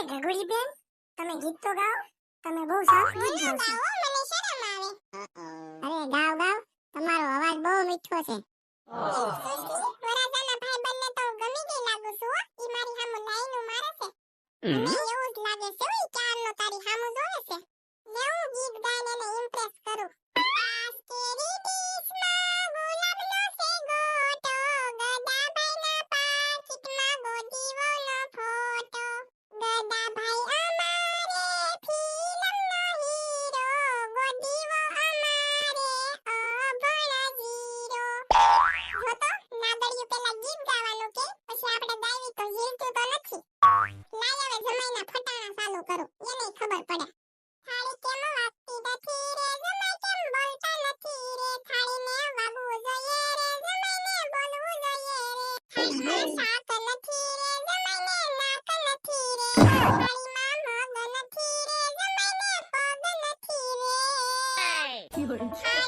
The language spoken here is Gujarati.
અરે ગગુડી બેન તમે ગીત તો ગાઓ તમે બહુ સરસ ગીત ગાઓ છો મને શરમ આવે. અરે ગાઓ ગાઓ તમારો અવાજ બહુ મીઠો છે. વરાજાના ભાઈ બંને તો ગમી ગઈ લાગુ છું ઈ મારી સામુ લાઈનો મારે છે. મને એવું જ લાગે છે ઈ ક્યારનો તારી સામુ જોવે છે. જો તો પેલા ગીત ગાવાનું કે? પછી આપણે ગાવી તો હિલતું તો નથી. લાય હવે જમાઈના ફટાણા ચાલુ કરો. એને ખબર પડે. થાળી કેમ વાગતી નથી રે? જમાઈ કેમ બોલતા નથી રે? થાળીને વાગવું જોઈએ રે? જમાઈને બોલવું જોઈએ રે? થાળીમાં શાક નથી રે? જમાઈને નાક નથી રે? થાળીમાં મગ નથી રે? જમાઈને પગ નથી રે?